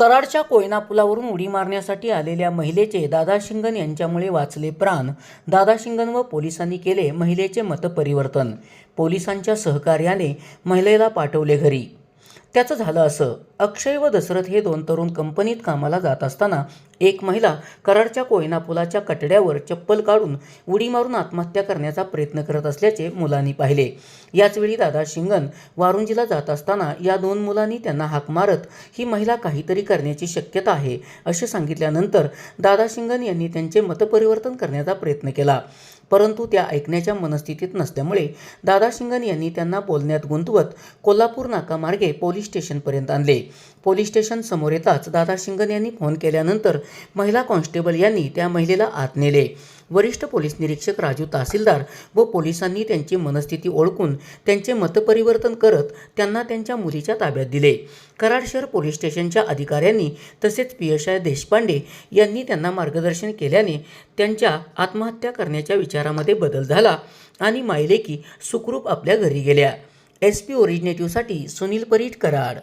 कराडच्या कोयना पुलावरून उडी मारण्यासाठी आलेल्या महिलेचे दादा शिंगण यांच्यामुळे वाचले प्राण. दादा शिंगण व पोलिसांनी केले महिलेचे मतपरिवर्तन. पोलिसांच्या सहकार्याने महिलेला पाठवले घरी. त्याचं झालं असं. अक्षय व दशरथ हे दोन तरुण कंपनीत कामाला जात असताना एक महिला कराडच्या कोयना पुलाच्या कटड्यावर चप्पल काढून उडी मारून आत्महत्या करण्याचा प्रयत्न करत असल्याचे मुलांनी पाहिले. याचवेळी दादा शिंगण वारुंजीला जात असताना या दोन मुलांनी त्यांना हाक मारत ही महिला काहीतरी करण्याची शक्यता आहे असे सांगितल्यानंतर दादा शिंगण यांनी त्यांचे मतपरिवर्तन करण्याचा प्रयत्न केला. परंतु त्या ऐकण्याच्या मनस्थितीत नसल्यामुळे दादा शिंगण यांनी त्यांना बोलण्यात गुंतवत कोल्हापूर नाकामार्गे पोलीस स्टेशनपर्यंत आणले. पोलीस स्टेशन समोर येताच दादा शिंगण यांनी फोन केल्यानंतर महिला कॉन्स्टेबल यांनी त्या महिलेला आत नेले. वरिष्ठ पोलीस निरीक्षक राजू तहसीलदार व पोलिसांनी त्यांची मनस्थिती ओळखून त्यांचे मतपरिवर्तन करत त्यांना त्यांच्या मुलीच्या ताब्यात दिले. कराड शहर पोलीस स्टेशनच्या अधिकाऱ्यांनी तसेच पियशाय आय देशपांडे यांनी त्यांना मार्गदर्शन केल्याने त्यांच्या आत्महत्या करण्याच्या विचारामध्ये बदल झाला आणि मायलेकी सुखरूप आपल्या घरी गेल्या. एस पी ओरिजिनेटिव्हसाठी सुनील परीट कराड.